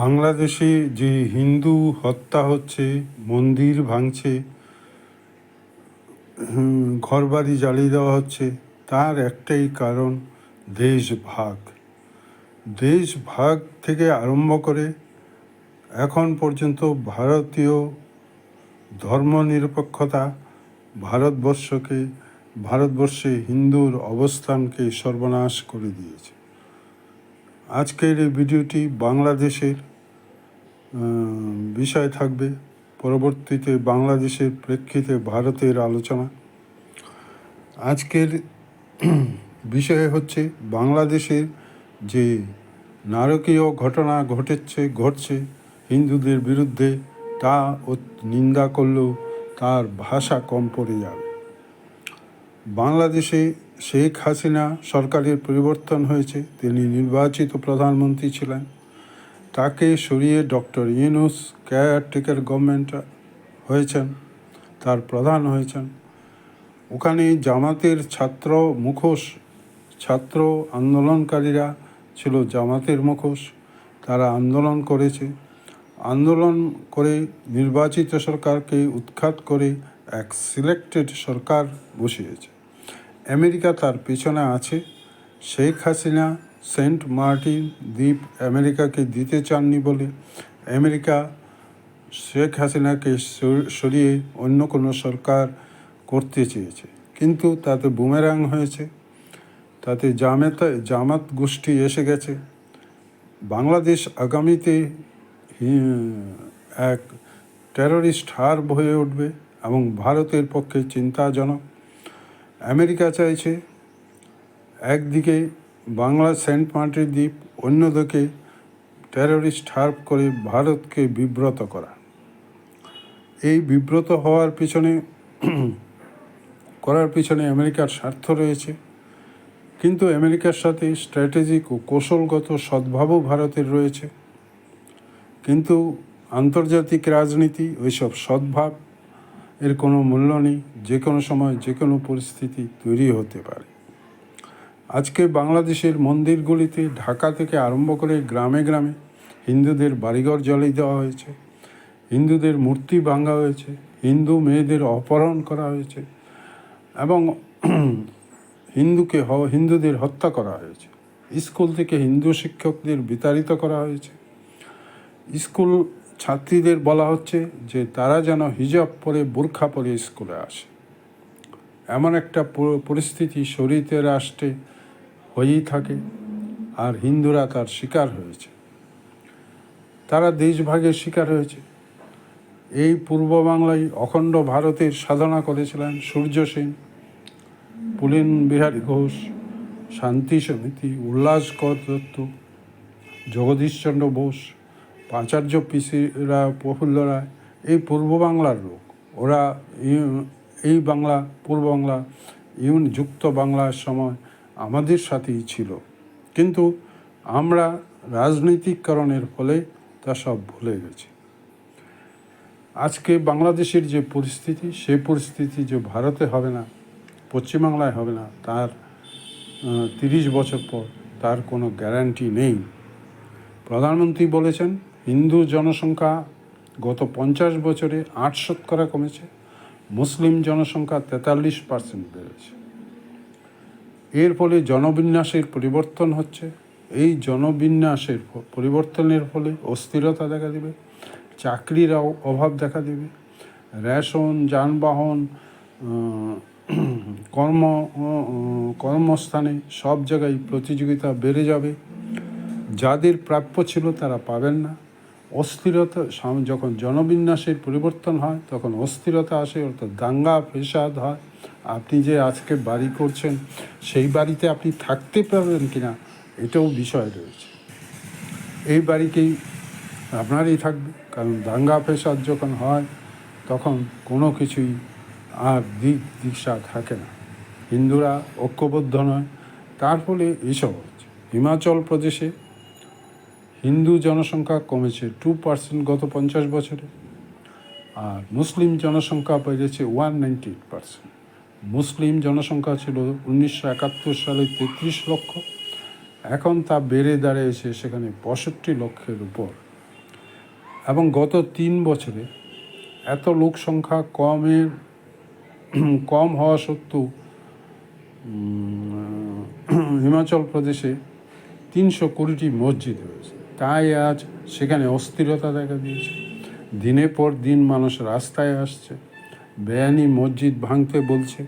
বাংলাদেশে যে হিন্দু হত্যা হচ্ছে, মন্দির ভাঙছে ঘরবাড়ি জ্বালিয়ে দেওয়া হচ্ছে, তার একটাই কারণ দেশ ভাগ। দেশ ভাগ থেকে আরম্ভ করে এখন পর্যন্ত ভারতীয় ধর্মনিরপেক্ষতা ভারতবর্ষকে, ভারতবর্ষে হিন্দুর অবস্থানকে সর্বনাশ করে দিয়েছে। আজকের এই ভিডিওটি বাংলাদেশের বিষয় থাকবে। পরবর্তীতে বাংলাদেশের প্রেক্ষিতে ভারতের আলোচনা। আজকের বিষয় হচ্ছে বাংলাদেশের যে নারকীয় ঘটনা ঘটেছে, ঘটছে হিন্দুদের বিরুদ্ধে, তা নিন্দা করলেও তার ভাষা কম পড়ে যাবে। বাংলাদেশে শেখ হাসিনা সরকারের পরিবর্তন হয়েছে। তিনি নির্বাচিত প্রধানমন্ত্রী ছিলেন। তাকে সরিয়ে ডক্টর ইউনুস কেয়ারটেকার গভর্নমেন্ট হয়েছেন, তার প্রধান হয়েছেন। ওখানে জামাতের ছাত্র মুখোশ, ছাত্র আন্দোলনকারীরা ছিল জামাতের মুখোশ। তারা আন্দোলন করেছে। আন্দোলন করে নির্বাচিত সরকারকে উৎখাত করে এক সিলেক্টেড সরকার বসিয়েছে। আমেরিকা তার পেছনে আছে। শেখ হাসিনা, সেন্ট মার্টিন দ্বীপ আমেরিকাকে দিতে চাননি বলে আমেরিকা শেখ হাসিনাকে সর- সরিয়ে অন্য কোনো সরকার করতে চেয়েছে। কিন্তু তাতে বুমেরাং হয়েছে। তাতে জামাত জামাত গোষ্ঠী এসে গেছে। বাংলাদেশ আগামীতে এক টেররিস্ট হার হয়ে উঠবে এবং ভারতের পক্ষে চিন্তাজনক। আমেরিকা চাইছে একদিকে বাংলা সেন্ট মার্টিন দ্বীপ, অন্যদিকে টেররিস্ট হার্প করে ভারতকে বিব্রত করা। এই বিব্রত হওয়ার পিছনে, করার পিছনে আমেরিকার স্বার্থ রয়েছে। কিন্তু আমেরিকার সাথে স্ট্র্যাটেজিক ও কৌশলগত সদ্ভাবও ভারতের রয়েছে। কিন্তু আন্তর্জাতিক রাজনীতি, ওইসব সদ্ভাব এর কোনো মূল্য নেই, যে কোনো সময়, যে কোনো পরিস্থিতি তৈরি হতে পারে। আজকে বাংলাদেশের মন্দিরগুলিতে ঢাকা থেকে আরম্ভ করে গ্রামে গ্রামে হিন্দুদের বাড়িঘর জ্বালিয়ে দেওয়া হয়েছে, হিন্দুদের মূর্তি ভাঙা হয়েছে, হিন্দু মেয়েদের অপহরণ করা হয়েছে এবং হিন্দুকে হ- হিন্দুদের হত্যা করা হয়েছে। স্কুল থেকে হিন্দু শিক্ষকদের বিতাড়িত করা হয়েছে। স্কুল ছাত্রীদের বলা হচ্ছে যে তারা যেন হিজাব পরে বোরখা পরে স্কুলে আসে। এমন একটা পরিস্থিতি শরীরে রাষ্ট্রে হয়েই থাকে আর হিন্দুরা তার শিকার হয়েছে। তারা দেশভাগের শিকার হয়েছে। এই পূর্ব বাংলায় অখণ্ড ভারতের সাধনা করেছিলেন সূর্য সেন, পুলিন বিহারী ঘোষ, শান্তি সমিতি, উল্লাস কর দত্ত জগদীশচন্দ্র বোস পাচার্য পিসিরা প্রফুল্ল রায় এই পূর্ব বাংলার লোক। ওরা এই বাংলা, পূর্ব বাংলা, ইউন যুক্ত বাংলার সময় আমাদের সাথেই ছিল। কিন্তু আমরা রাজনৈতিককরণের ফলে তা সব ভুলে গেছি। আজকে বাংলাদেশের যে পরিস্থিতি সে পরিস্থিতি যে ভারতে হবে না, পশ্চিমবাংলায় হবে না, তার তিরিশ বছর পর তার কোনো গ্যারান্টি নেই। প্রধানমন্ত্রী বলেছেন হিন্দু জনসংখ্যা গত পঞ্চাশ বছরে আট শতকরা কমেছে, মুসলিম জনসংখ্যা তেতাল্লিশ পার্সেন্ট বেড়েছে। এর ফলে জনবিন্যাসের পরিবর্তন হচ্ছে। এই জনবিন্যাসের পরিবর্তনের ফলে অস্থিরতা দেখা দেবে চাকরির অভাব দেখা দেবে। রেশন, যানবাহন কর্ম কর্মস্থানে সব জায়গায় প্রতিযোগিতা বেড়ে যাবে। যাদের প্রাপ্য ছিল তারা পাবেন না। অস্থিরতা যখন জনবিন্যাসের পরিবর্তন হয়, তখন অস্থিরতা আসে, অর্থাৎ দাঙ্গা, ফেসাদ হয়। আপনি যে আজকে বাড়ি করছেন, সেই বাড়িতে আপনি থাকতে পারবেন কি না এটাও বিষয় রয়েছে। এই বাড়িতেই আপনারই থাকবে, কারণ দাঙ্গা, ফেসাদ যখন হয়, তখন কোনো কিছুই আর দিক দিশা থাকে না। হিন্দুরা ঐক্যবদ্ধ নয়, তার ফলে এসব হিমাচল প্রদেশে হিন্দু জনসংখ্যা কমেছে টু পার্সেন্ট গত পঞ্চাশ বছরে, আর মুসলিম জনসংখ্যা বেড়েছে ওয়ান নাইনটি পার্সেন্ট মুসলিম জনসংখ্যা ছিল উনিশশো একাত্তর সালে তেত্রিশ লক্ষ, এখন তা বেড়ে দাঁড়িয়েছে সেখানে পঁয়ষট্টি লক্ষের উপর। এবং গত তিন বছরে এত লোক সংখ্যা কমের কম হওয়া সত্ত্বেও হিমাচল প্রদেশে তিনশো কুড়িটি মসজিদ হয়েছে তাই আজ সেখানে অস্থিরতা দেখা দিয়েছে। দিনের পর দিন মানুষ রাস্তায় আসছে। বেআইনি মসজিদ ভাঙতে বলছে।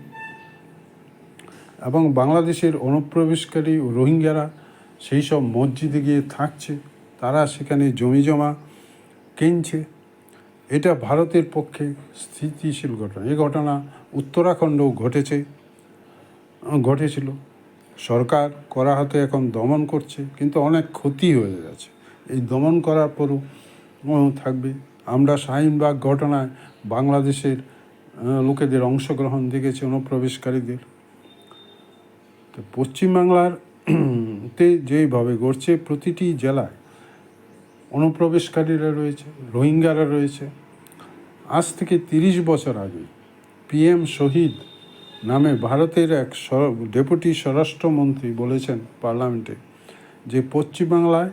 এবং বাংলাদেশের অনুপ্রবেশকারী রোহিঙ্গারা সেই সব মসজিদে গিয়ে থাকছে। তারা সেখানে জমি জমা কিনছে। এটা ভারতের পক্ষে স্থিতিশীল ঘটনা। এই ঘটনা উত্তরাখণ্ডও ঘটেছে, ঘটেছিল। সরকার করা হাতে এখন দমন করছে, কিন্তু অনেক ক্ষতি হয়ে গেছে এই দমন করার পরও থাকবে। আমরা শাহিনবাগ ঘটনায় বাংলাদেশের লোকেদের অংশগ্রহণ দেখেছি, অনুপ্রবেশকারীদের। তো পশ্চিমবাংলার তে যেইভাবে গড়ছে, প্রতিটি জেলায় অনুপ্রবেশকারীরা রয়েছে, রোহিঙ্গারা রয়েছে। আজ থেকে তিরিশ বছর আগে পিএম শহীদ নামে ভারতের এক ডেপুটি স্বরাষ্ট্রমন্ত্রী বলেছেন পার্লামেন্টে যে পশ্চিমবাংলায়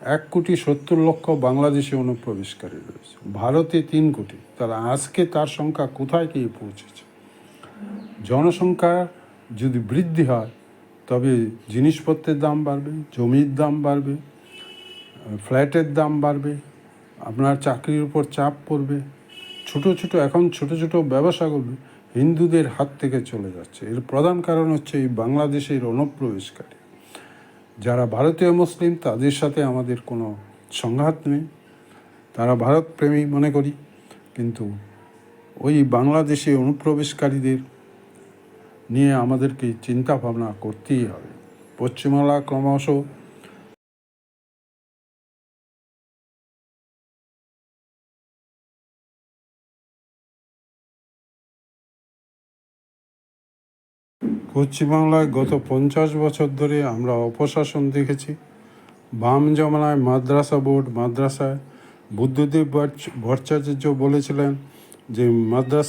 এক কোটি সত্তর লক্ষ বাংলাদেশি অনুপ্রবেশকারী রয়েছে। ভারতে তিন কোটি। তারা আজকে তার সংখ্যা কোথায় গিয়ে পৌঁছেছে? জনসংখ্যা যদি বৃদ্ধি হয়, তবে জিনিসপত্রের দাম বাড়বে, জমির দাম বাড়বে, ফ্ল্যাটের দাম বাড়বে, আপনার চাকরির উপর চাপ পড়বে, ছোট ছোট, এখন ছোট ছোট ব্যবসাগুলো হিন্দুদের হাত থেকে চলে যাচ্ছে। এর প্রধান কারণ হচ্ছে এই বাংলাদেশের অনুপ্রবেশকারী। যারা ভারতীয় মুসলিম, তাদের সাথে আমাদের কোনো সংঘাত নেই। তারা ভারত প্রেমী মনে করি, কিন্তু ওই বাংলাদেশে অনুপ্রবেশকারীদের নিয়ে আমাদেরকে চিন্তা ভাবনা করতেই হবে। পশ্চিমবাংলা ক্রমশ পশ্চিমবাংলায় গত পঞ্চাশ বছর ধরে আমরা অপশাসন দেখেছি। বাম জমানায় মাদ্রাসা বোর্ড, মাদ্রাসায় বুদ্ধদেব ভট্টাচার্য বলেছিলেন যে মাদ্রাসা